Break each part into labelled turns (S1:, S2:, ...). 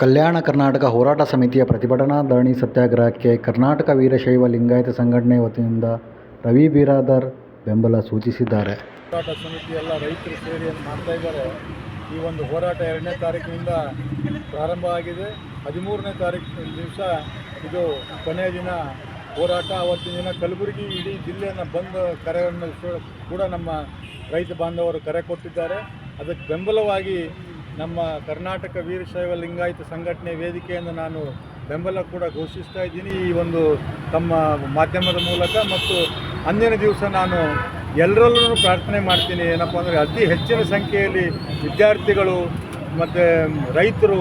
S1: ಕಲ್ಯಾಣ ಕರ್ನಾಟಕ ಹೋರಾಟ ಸಮಿತಿಯ ಪ್ರತಿಭಟನಾ ಧರಣಿ ಸತ್ಯಾಗ್ರಹಕ್ಕೆ ಕರ್ನಾಟಕ ವೀರಶೈವ ಲಿಂಗಾಯತ ಸಂಘಟನೆ ವತಿಯಿಂದ ರವಿ ಬಿರಾದರ್ ಬೆಂಬಲ ಸೂಚಿಸಿದ್ದಾರೆ.
S2: ಹೋರಾಟ ಸಮಿತಿ ಎಲ್ಲ ರೈತರು ಸೇರಿ ಮಾಡ್ತಾ ಇದ್ದಾರೆ, ಈ ಒಂದು ಹೋರಾಟ ಎರಡನೇ ತಾರೀಕಿನಿಂದ ಪ್ರಾರಂಭ ಆಗಿದೆ. ಹದಿಮೂರನೇ ತಾರೀಕು ದಿವಸ ಇದು ಕೊನೆಯ ದಿನ ಹೋರಾಟ. ಅವತ್ತಿನ ದಿನ ಕಲಬುರಗಿ ಇಡೀ ಜಿಲ್ಲೆಯನ್ನು ಬಂದ್ ಕರೆಯನ್ನು ಕೂಡ ನಮ್ಮ ರೈತ ಬಾಂಧವರು ಕರೆ ಕೊಟ್ಟಿದ್ದಾರೆ. ಅದಕ್ಕೆ ಬೆಂಬಲವಾಗಿ ನಮ್ಮ ಕರ್ನಾಟಕ ವೀರಶೈವ ಲಿಂಗಾಯತ ಸಂಘಟನೆ ವೇದಿಕೆಯನ್ನು ನಾನು ಬೆಂಬಲ ಕೂಡ ಘೋಷಿಸ್ತಾ ಇದ್ದೀನಿ. ಈ ಒಂದು ತಮ್ಮ ಮಾಧ್ಯಮದ ಮೂಲಕ ಮತ್ತು ಅಂದಿನ ದಿವಸ ನಾನು ಎಲ್ಲರಲ್ಲೂ ಪ್ರಾರ್ಥನೆ ಮಾಡ್ತೀನಿ. ಏನಪ್ಪ ಅಂದರೆ ಅತಿ ಹೆಚ್ಚಿನ ಸಂಖ್ಯೆಯಲ್ಲಿ ವಿದ್ಯಾರ್ಥಿಗಳು ಮತ್ತು ರೈತರು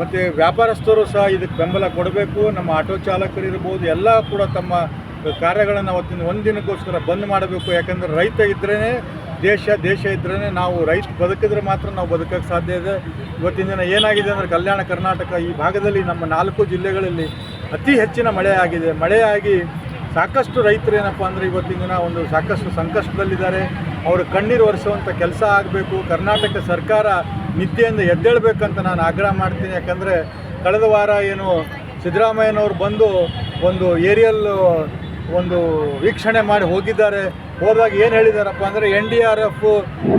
S2: ಮತ್ತು ವ್ಯಾಪಾರಸ್ಥರು ಸಹ ಇದಕ್ಕೆ ಬೆಂಬಲ ಕೊಡಬೇಕು. ನಮ್ಮ ಆಟೋ ಚಾಲಕರು ಇರ್ಬೋದು, ಎಲ್ಲ ಕೂಡ ತಮ್ಮ ಕಾರ್ಯಗಳನ್ನು ಅವತ್ತಿನ ಒಂದಿನಕ್ಕೋಸ್ಕರ ಬಂದ್ ಮಾಡಬೇಕು. ಯಾಕಂದರೆ ರೈತ ಇದ್ರೇ ದೇಶ ದೇಶ ಇದ್ರೇ ನಾವು ರೈತ ಬದುಕಿದ್ರೆ ಮಾತ್ರ ನಾವು ಬದುಕೋಕ್ಕೆ ಸಾಧ್ಯ ಇದೆ. ಇವತ್ತಿನ ದಿನ ಏನಾಗಿದೆ ಅಂದರೆ ಕಲ್ಯಾಣ ಕರ್ನಾಟಕ ಈ ಭಾಗದಲ್ಲಿ ನಮ್ಮ ನಾಲ್ಕು ಜಿಲ್ಲೆಗಳಲ್ಲಿ ಅತಿ ಹೆಚ್ಚಿನ ಮಳೆ ಆಗಿದೆ. ಮಳೆಯಾಗಿ ಸಾಕಷ್ಟು ರೈತರು ಏನಪ್ಪ ಅಂದರೆ ಇವತ್ತಿನ ದಿನ ಒಂದು ಸಾಕಷ್ಟು ಸಂಕಷ್ಟದಲ್ಲಿದ್ದಾರೆ. ಅವರು ಕಣ್ಣೀರು ಒರೆಸುವಂಥ ಕೆಲಸ ಆಗಬೇಕು. ಕರ್ನಾಟಕ ಸರ್ಕಾರ ನಿದ್ದೆಯಿಂದ ಎದ್ದೇಳಬೇಕಂತ ನಾನು ಆಗ್ರಹ ಮಾಡ್ತೀನಿ. ಯಾಕಂದರೆ ಕಳೆದ ವಾರ ಏನು ಸಿದ್ದರಾಮಯ್ಯನವರು ಬಂದು ಒಂದು ಏರಿಯಲ್ ಒಂದು ವೀಕ್ಷಣೆ ಮಾಡಿ ಹೋಗಿದ್ದಾರೆ. ಹೋದಾಗ ಏನು ಹೇಳಿದಾರಪ್ಪ ಅಂದರೆ, ಎನ್ ಡಿ ಆರ್ ಎಫ್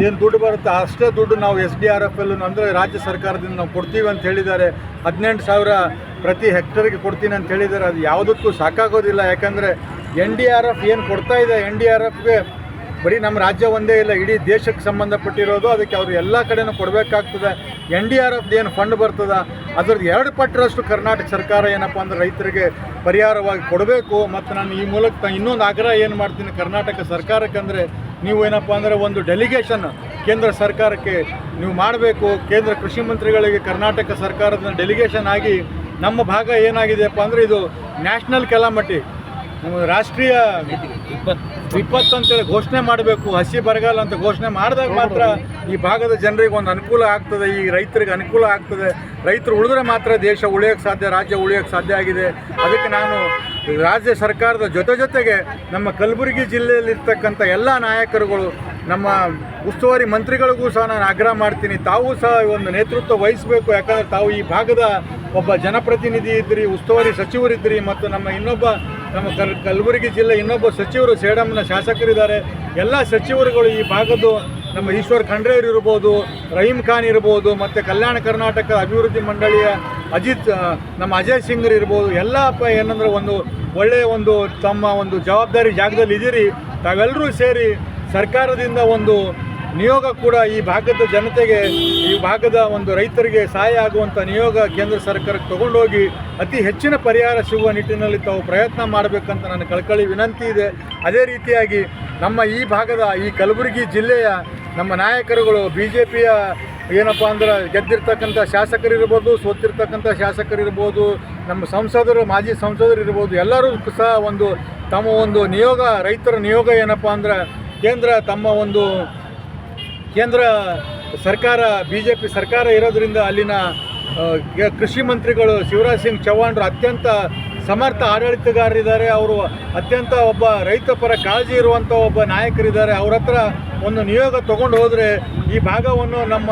S2: ಏನು ದುಡ್ಡು ಬರುತ್ತೆ, ಅಷ್ಟೇ ದುಡ್ಡು ನಾವು ಎಸ್ ಡಿ ಆರ್ ಎಫ್ ಅಂದರೆ ರಾಜ್ಯ ಸರ್ಕಾರದಿಂದ ನಾವು ಕೊಡ್ತೀವಿ ಅಂತ ಹೇಳಿದ್ದಾರೆ. ಹದಿನೆಂಟು ಸಾವಿರ ಪ್ರತಿ ಹೆಕ್ಟರ್ಗೆ ಕೊಡ್ತೀನಿ ಅಂತ ಹೇಳಿದ್ದಾರೆ. ಅದು ಯಾವುದಕ್ಕೂ ಸಾಕಾಗೋದಿಲ್ಲ. ಯಾಕಂದರೆ, ಎನ್ ಡಿ ಆರ್ ಎಫ್ ಏನು ಕೊಡ್ತಾ ಇದೆ, ಎನ್ ಡಿ ಆರ್ ಎಫ್ಗೆ ಬರೀ ನಮ್ಮ ರಾಜ್ಯ ಒಂದೇ ಇಲ್ಲ, ಇಡೀ ದೇಶಕ್ಕೆ ಸಂಬಂಧಪಟ್ಟಿರೋದು, ಅದಕ್ಕೆ ಅವರು ಎಲ್ಲ ಕಡೆನೂ ಕೊಡಬೇಕಾಗ್ತದೆ. ಎನ್ ಡಿ ಆರ್ ಎಫ್ದು ಏನು ಫಂಡ್ ಬರ್ತದೆ, ಅದ್ರದ್ದು ಎರಡು ಪಟ್ಟರಷ್ಟು ಕರ್ನಾಟಕ ಸರ್ಕಾರ ಏನಪ್ಪ ಅಂದ್ರೆ ರೈತರಿಗೆ ಪರಿಹಾರವಾಗಿ ಕೊಡಬೇಕು. ಮತ್ತು ನಾನು ಈ ಮೂಲಕ ಇನ್ನೊಂದು ಆಗ್ರಹ ಏನು ಮಾಡ್ತೀನಿ, ಕರ್ನಾಟಕ ಸರ್ಕಾರಕ್ಕೆ ಅಂದರೆ ನೀವು ಏನಪ್ಪ ಅಂದರೆ ಒಂದು ಡೆಲಿಗೇಷನ್ ಕೇಂದ್ರ ಸರ್ಕಾರಕ್ಕೆ ನೀವು ಮಾಡಬೇಕು. ಕೇಂದ್ರ ಕೃಷಿ ಮಂತ್ರಿಗಳಿಗೆ ಕರ್ನಾಟಕ ಸರ್ಕಾರದ ಡೆಲಿಗೇಷನ್ ಆಗಿ ನಮ್ಮ ಭಾಗ ಏನಾಗಿದೆಯಪ್ಪ ಅಂದರೆ ಇದು ನ್ಯಾಷನಲ್ ಕೆಲಾಮಟಿ ನಮ್ಮ ರಾಷ್ಟ್ರೀಯ ವಿಪತ್ತು ಅಂತೇಳಿ ಘೋಷಣೆ ಮಾಡಬೇಕು, ಹಸಿ ಬರಗಾಲ ಅಂತ ಘೋಷಣೆ ಮಾಡಿದಾಗ ಮಾತ್ರ ಈ ಭಾಗದ ಜನರಿಗೆ ಒಂದು ಅನುಕೂಲ ಆಗ್ತದೆ, ಈ ರೈತರಿಗೆ ಅನುಕೂಲ ಆಗ್ತದೆ. ರೈತರು ಉಳಿದ್ರೆ ಮಾತ್ರ ದೇಶ ಉಳಿಯೋಕ್ಕೆ ಸಾಧ್ಯ, ರಾಜ್ಯ ಉಳಿಯೋಕ್ಕೆ ಸಾಧ್ಯ ಆಗಿದೆ. ಅದಕ್ಕೆ ನಾನು ರಾಜ್ಯ ಸರ್ಕಾರದ ಜೊತೆ ಜೊತೆಗೆ ನಮ್ಮ ಕಲಬುರಗಿ ಜಿಲ್ಲೆಯಲ್ಲಿರ್ತಕ್ಕಂಥ ಎಲ್ಲ ನಾಯಕರುಗಳು, ನಮ್ಮ ಉಸ್ತುವಾರಿ ಮಂತ್ರಿಗಳಿಗೂ ಸಹ ನಾನು ಆಗ್ರಹ ಮಾಡ್ತೀನಿ. ತಾವು ಸಹ ಒಂದು ನೇತೃತ್ವ ವಹಿಸಬೇಕು, ಯಾಕಂದರೆ ತಾವು ಈ ಭಾಗದ ಒಬ್ಬ ಜನಪ್ರತಿನಿಧಿ ಇದ್ರಿ, ಉಸ್ತುವಾರಿ ಸಚಿವರಿದ್ರಿ ಮತ್ತು ನಮ್ಮ ಇನ್ನೊಬ್ಬ ನಮ್ಮ ಕಲ್ ಕಲಬುರಗಿ ಜಿಲ್ಲೆ ಇನ್ನೊಬ್ಬ ಸಚಿವರು ಸೇಡಮ್ನ ಶಾಸಕರಿದ್ದಾರೆ. ಎಲ್ಲ ಸಚಿವರುಗಳು ಈ ಭಾಗದ್ದು ನಮ್ಮ ಈಶ್ವರ್ ಖಂಡ್ರೇರ್ ಇರ್ಬೋದು ರಹೀಮ್ ಖಾನ್ ಇರ್ಬೋದು, ಮತ್ತು ಕಲ್ಯಾಣ ಕರ್ನಾಟಕ ಅಭಿವೃದ್ಧಿ ಮಂಡಳಿಯ ಅಜಿತ್ ನಮ್ಮ ಅಜಯ್ ಸಿಂಗ್ರು ಇರ್ಬೋದು, ಎಲ್ಲ ಏನಂದ್ರೆ ಒಂದು ಒಳ್ಳೆಯ ಒಂದು ತಮ್ಮ ಒಂದು ಜವಾಬ್ದಾರಿ ಜಾಗದಲ್ಲಿ ಇದ್ದೀರಿ. ತಾವೆಲ್ಲರೂ ಸೇರಿ ಸರ್ಕಾರದಿಂದ ಒಂದು ನಿಯೋಗ ಕೂಡ ಈ ಭಾಗದ ಜನತೆಗೆ, ಈ ಭಾಗದ ಒಂದು ರೈತರಿಗೆ ಸಹಾಯ ಆಗುವಂಥ ನಿಯೋಗ ಕೇಂದ್ರ ಸರ್ಕಾರಕ್ಕೆ ತಗೊಂಡೋಗಿ ಅತಿ ಹೆಚ್ಚಿನ ಪರಿಹಾರ ಸಿಗುವ ನಿಟ್ಟಿನಲ್ಲಿ ತಾವು ಪ್ರಯತ್ನ ಮಾಡಬೇಕಂತ ನನ್ನ ಕಳಕಳಿ ವಿನಂತಿ ಇದೆ. ಅದೇ ರೀತಿಯಾಗಿ ನಮ್ಮ ಈ ಭಾಗದ, ಈ ಕಲಬುರಗಿ ಜಿಲ್ಲೆಯ ನಮ್ಮ ನಾಯಕರುಗಳು ಬಿ ಜೆ ಪಿಯ ಏನಪ್ಪ ಅಂದ್ರೆ ಗೆದ್ದಿರ್ತಕ್ಕಂಥ ಶಾಸಕರಿರ್ಬೋದು, ಸೋತಿರ್ತಕ್ಕಂಥ ಶಾಸಕರಿರ್ಬೋದು, ನಮ್ಮ ಸಂಸದರು, ಮಾಜಿ ಸಂಸದರು ಇರ್ಬೋದು ಎಲ್ಲರೂ ಸಹ ಒಂದು ತಮ್ಮ ಒಂದು ನಿಯೋಗ, ರೈತರ ನಿಯೋಗ ಏನಪ್ಪ ಅಂದ್ರೆ ಕೇಂದ್ರ ತಮ್ಮ ಒಂದು ಕೇಂದ್ರ ಸರ್ಕಾರ ಬಿ ಜೆ ಪಿ ಸರ್ಕಾರ ಇರೋದ್ರಿಂದ ಅಲ್ಲಿನ ಕೃಷಿ ಮಂತ್ರಿಗಳು ಶಿವರಾಜ್ ಸಿಂಗ್ ಚೌಹಾಣ್ರು ಅತ್ಯಂತ ಸಮರ್ಥ ಆಡಳಿತಗಾರರಿದ್ದಾರೆ. ಅವರು ಅತ್ಯಂತ ಒಬ್ಬ ರೈತ ಪರ ಕಾಳಜಿ ಇರುವಂಥ ಒಬ್ಬ ನಾಯಕರಿದ್ದಾರೆ. ಅವ್ರ ಹತ್ರ ಒಂದು ನಿಯೋಗ ತೊಗೊಂಡು ಹೋದರೆ ಈ ಭಾಗವನ್ನು ನಮ್ಮ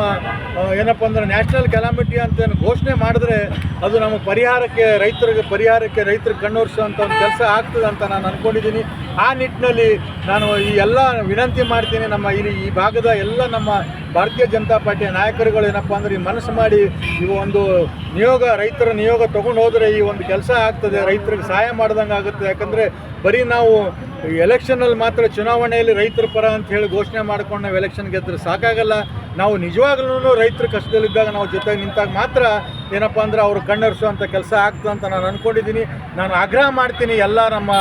S2: ಏನಪ್ಪ ಅಂದ್ರೆ ನ್ಯಾಷನಲ್ ಕೆಲಾಮಿಟಿ ಅಂತ ಘೋಷಣೆ ಮಾಡಿದ್ರೆ ಅದು ನಮ್ಮ ಪರಿಹಾರಕ್ಕೆ ರೈತರಿಗೆ ಪರಿಹಾರಕ್ಕೆ ರೈತರಿಗೆ ಕಣ್ಣೋರಿಸುವಂಥ ಒಂದು ಕೆಲಸ ಆಗ್ತದೆ ಅಂತ ನಾನು ಅಂದ್ಕೊಂಡಿದ್ದೀನಿ ಆ ನಿಟ್ಟಿನಲ್ಲಿ ನಾನು ಈ ಎಲ್ಲ ವಿನಂತಿ ಮಾಡ್ತೀನಿ ನಮ್ಮ ಇಲ್ಲಿ ಈ ಭಾಗದ ಎಲ್ಲ ನಮ್ಮ ಭಾರತೀಯ ಜನತಾ ಪಾರ್ಟಿಯ ನಾಯಕರುಗಳು ಏನಪ್ಪ ಅಂದ್ರೆ ಈ ಮನಸ್ಸು ಮಾಡಿ ಈ ಒಂದು ನಿಯೋಗ, ರೈತರ ನಿಯೋಗ ತಗೊಂಡು ಹೋದರೆ ಈ ಒಂದು ಕೆಲಸ ಆಗ್ತದೆ, ರೈತರಿಗೆ ಸಹಾಯ ಮಾಡ್ದಂಗೆ ಆಗುತ್ತೆ. ಯಾಕಂದರೆ ಬರೀ ನಾವು ಎಲೆಕ್ಷನಲ್ಲಿ ಮಾತ್ರ ಚುನಾವಣೆಯಲ್ಲಿ ರೈತರ ಪರ ಅಂತ ಹೇಳಿ ಘೋಷಣೆ ಮಾಡ್ಕೊಂಡು ನಾವು ಎಲೆಕ್ಷನ್ ಗೆದ್ದರೆ ಸಾಕಾಗಲ್ಲ. ನಾವು ನಿಜವಾಗ್ಲೂ ರೈತರ ಕಷ್ಟದಲ್ಲಿದ್ದಾಗ ನಾವು ಜೊತೆಗೆ ನಿಂತಾಗ ಮಾತ್ರ ಏನಪ್ಪ ಅಂದ್ರೆ ಅವರು ಕಣ್ಣರಿಸುವಂಥ ಕೆಲಸ ಆಗ್ತದೆ ಅಂತ ನಾನು ಅಂದ್ಕೊಂಡಿದ್ದೀನಿ ನಾನು ಆಗ್ರಹ ಮಾಡ್ತೀನಿ ಎಲ್ಲ ನಮ್ಮ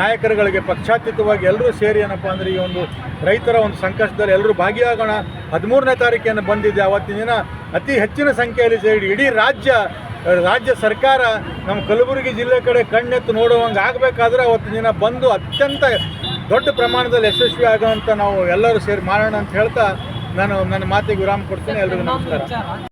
S2: ನಾಯಕರುಗಳಿಗೆ ಪಕ್ಷಾತೀತವಾಗಿ ಎಲ್ಲರೂ ಸೇರಿ ಏನಪ್ಪ ಅಂದರೆ ಈ ಒಂದು ರೈತರ ಒಂದು ಸಂಕಷ್ಟದಲ್ಲಿ ಎಲ್ಲರೂ ಭಾಗಿಯಾಗೋಣ. ಹದಿಮೂರನೇ ತಾರೀಕೇನು ಬಂದಿದ್ದೆ ಆವತ್ತಿನ ದಿನ ಅತಿ ಹೆಚ್ಚಿನ ಸಂಖ್ಯೆಯಲ್ಲಿ ಸೇರಿ ಇಡೀ ರಾಜ್ಯ ರಾಜ್ಯ ಸರ್ಕಾರ ನಮ್ಮ ಕಲಬುರಗಿ ಜಿಲ್ಲೆ ಕಡೆ ಕಣ್ಣೆತ್ತು ನೋಡುವಂಗೆ ಆಗಬೇಕಾದ್ರೆ ಅವತ್ತಿನ ದಿನ ಬಂದು ಅತ್ಯಂತ ದೊಡ್ಡ ಪ್ರಮಾಣದಲ್ಲಿ ಯಶಸ್ವಿ ಆಗುವಂಥ ನಾವು ಎಲ್ಲರೂ ಸೇರಿ ಮಾಡೋಣ ಅಂತ ಹೇಳ್ತಾ ನಾನು ನನ್ನ ಮಾತಿಗೆ ವಿರಾಮ ಕೊಡ್ತೀನಿ. ಎಲ್ಲರಿಗೂ ನಮಸ್ಕಾರ.